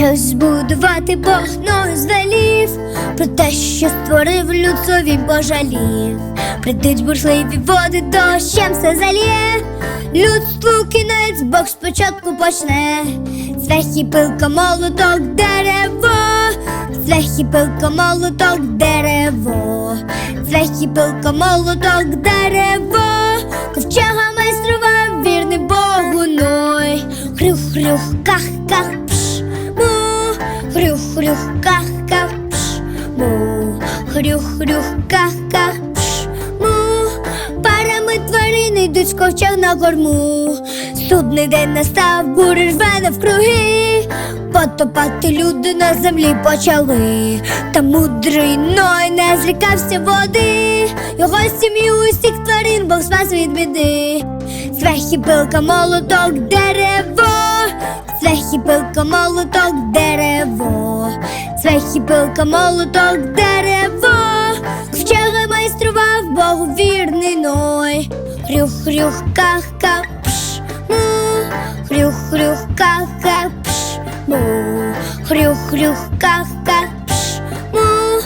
співати Бог мною звелів, про те, що створив людство він пожалів. Прийдуть бурхливі води, дощем все залє. Людству кінець Бог спочатку почне. Цвях пилка, молоток, дерево, Цвях пилка, молоток, дерево, Цвях і пилка, молоток, дерево, ковчега майстрував вірний Богу ной. Хрюх-хрюх, ках-ках, хрюх-хрюх, ках-ках, му, хрюх-хрюх, ках-ках, пш, му. Парами тварини йдуть з на корму. Судний день настав, бури рве навкруги. Потопати люди на землі почали. Та мудрий Ной не злякався води. Його сім'ю усіх тварин Бог спас від біди. І пилка, молоток, дерево. Цвях пилка, молоток, дерево. Цвях і пилка, молоток, дерево. Ковчега майстрував Богу вірний Ной. Хрюх-хрюх, ках-ках, пш, му. Хрюх-хрюх, ках-ках, пш, му. Хрюх-хрюх, ках-ках, пш, му.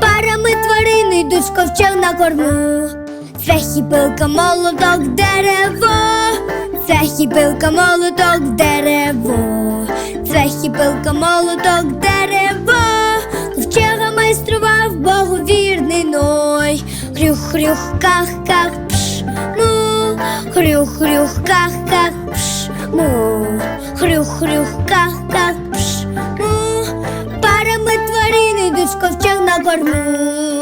Парами тварини йдуть ковчег на корму. Цвях і пилка, молоток, дерево. Цвях і пилка, молоток, дерево. Цвях і пилка, молоток, дерево. Ковчега майстрував Богу вірний Ной. Хрюх-хрюх, ках-ках, пш, му. Хрюх-хрюх, ках-ках, пш, му. Хрюх-хрюх, ках-ках, пш, му. Парами тварини йдуть ковчег на корму.